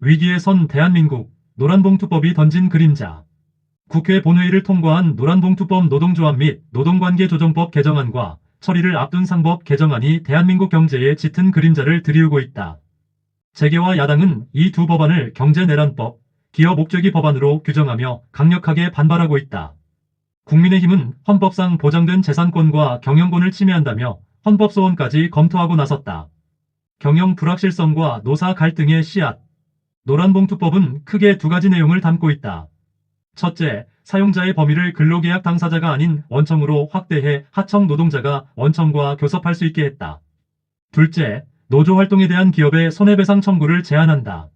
위기에 선 대한민국 노란봉투법이 던진 그림자. 국회 본회의를 통과한 노란봉투법 노동조합 및 노동관계조정법 개정안과 처리를 앞둔 상법 개정안이 대한민국 경제에 짙은 그림자를 들이우고 있다. 재계와 야당은 이 두 법안을 경제내란법, 기업 옥죄기 법안으로 규정하며 강력하게 반발하고 있다. 국민의힘은 헌법상 보장된 재산권과 경영권을 침해한다며 헌법 소원까지 검토하고 나섰다. 경영 불확실성과 노사 갈등의 씨앗. 노란봉투법은 크게 두 가지 내용을 담고 있다. 첫째, 사용자의 범위를 근로계약 당사자가 아닌 원청으로 확대해 하청 노동자가 원청과 교섭할 수 있게 했다. 둘째, 노조 활동에 대한 기업의 손해배상 청구를 제한한다.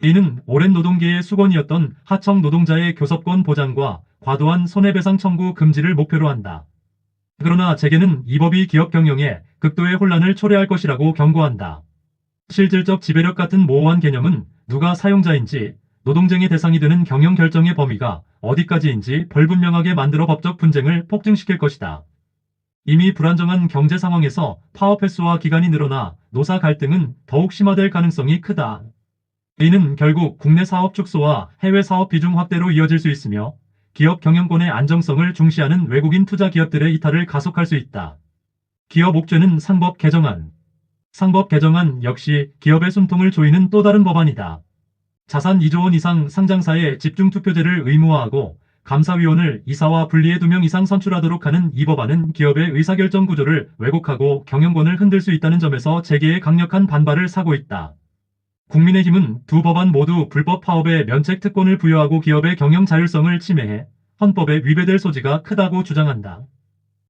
이는 오랜 노동계의 수건이었던 하청 노동자의 교섭권 보장과 과도한 손해배상 청구 금지를 목표로 한다. 그러나 재계는 이 법이 기업 경영에 극도의 혼란을 초래할 것이라고 경고한다. 실질적 지배력 같은 모호한 개념은 누가 사용자인지 노동쟁의 대상이 되는 경영 결정의 범위가 어디까지인지 불분명하게 만들어 법적 분쟁을 폭증시킬 것이다. 이미 불안정한 경제 상황에서 파업 횟수와 기간이 늘어나 노사 갈등은 더욱 심화될 가능성이 크다. 이는 결국 국내 사업 축소와 해외 사업 비중 확대로 이어질 수 있으며 기업 경영권의 안정성을 중시하는 외국인 투자 기업들의 이탈을 가속할 수 있다. 기업 옥죄는 상법 개정안. 상법 개정안 역시 기업의 숨통을 조이는 또 다른 법안이다. 자산 2조 원 이상 상장사의 집중투표제를 의무화하고 감사위원을 이사와 분리해 2명 이상 선출하도록 하는 이 법안은 기업의 의사결정 구조를 왜곡하고 경영권을 흔들 수 있다는 점에서 재계의 강력한 반발을 사고 있다. 국민의힘은 두 법안 모두 불법 파업에 면책 특권을 부여하고 기업의 경영 자율성을 침해해 헌법에 위배될 소지가 크다고 주장한다.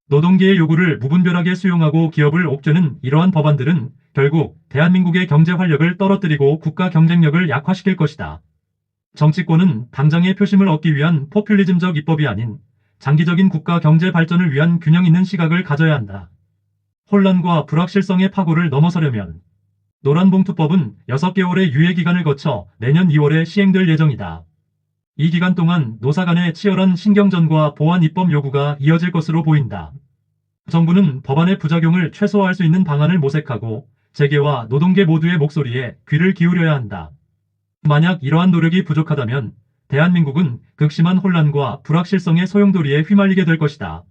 노동계의 요구를 무분별하게 수용하고 기업을 옥죄는 이러한 법안들은 결국 대한민국의 경제 활력을 떨어뜨리고 국가 경쟁력을 약화시킬 것이다. 정치권은 당장의 표심을 얻기 위한 포퓰리즘적 입법이 아닌 장기적인 국가 경제 발전을 위한 균형 있는 시각을 가져야 한다. 혼란과 불확실성의 파고를 넘어서려면 노란봉투법은 6개월의 유예기간을 거쳐 내년 2월에 시행될 예정이다. 이 기간 동안 노사 간의 치열한 신경전과 보완 입법 요구가 이어질 것으로 보인다. 정부는 법안의 부작용을 최소화할 수 있는 방안을 모색하고 재계와 노동계 모두의 목소리에 귀를 기울여야 한다. 만약 이러한 노력이 부족하다면 대한민국은 극심한 혼란과 불확실성의 소용돌이에 휘말리게 될 것이다.